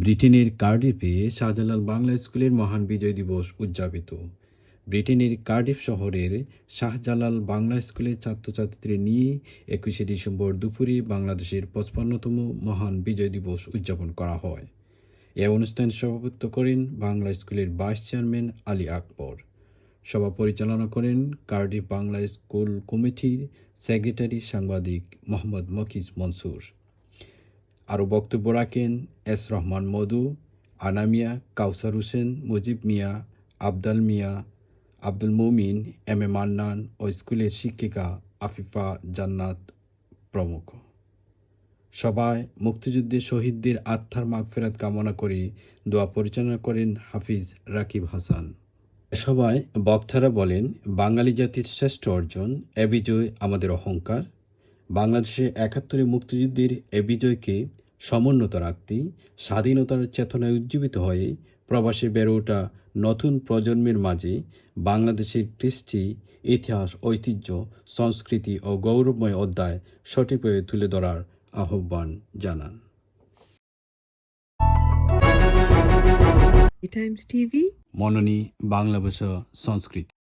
ব্রিটেনের কার্ডিফে শাহজালাল বাংলা স্কুলের মহান বিজয় দিবস উদযাপিত। ব্রিটেনের কার্ডিফ শহরের শাহজালাল বাংলা স্কুলের ছাত্রছাত্রীদের নিয়ে একুশে ডিসেম্বর দুপুরে বাংলাদেশের পঁচপান্নতম মহান বিজয় দিবস উদযাপন করা হয়। এ অনুষ্ঠানে সভাপতিত্ব করেন বাংলা স্কুলের ভাইস চেয়ারম্যান আলী আকবর। সভা পরিচালনা করেন কার্ডিফ বাংলা স্কুল কমিটির সেক্রেটারি সাংবাদিক মোহাম্মদ মকিজ মনসুর। আরও বক্তব্য রাখেন S Rahman Modhu, Anamia Kawsar Hossain, Mujib Mia, Abdal Mia, Abdul Momin, M A Mannan ও স্কুলের শিক্ষিকা আফিফা জান্নাত প্রমুখ। সবাই মুক্তিযুদ্ধের শহীদদের আত্মার মাগফেরাত কামনা করে দোয়া পরিচালনা করেন হাফিজ রাকিব হাসান। সবাই বক্তারা বলেন, বাঙালি জাতির শ্রেষ্ঠ অর্জন, এ বিজয় আমাদের অহংকার। বাংলাদেশে একাত্তরে মুক্তিযুদ্ধের এ বিজয়কে সমুন্নত রাখতে স্বাধীনতার চেতনায় উজ্জীবিত হয়ে প্রবাসে বেড়ে ওঠা নতুন প্রজন্মের মাঝে বাংলাদেশের কৃষ্টি ইতিহাস ঐতিহ্য সংস্কৃতি ও গৌরবময় অধ্যায় সঠিকভাবে তুলে ধরার আহ্বান জানান। টাইমস TV মননী বাংলা ভাষা সংস্কৃতি।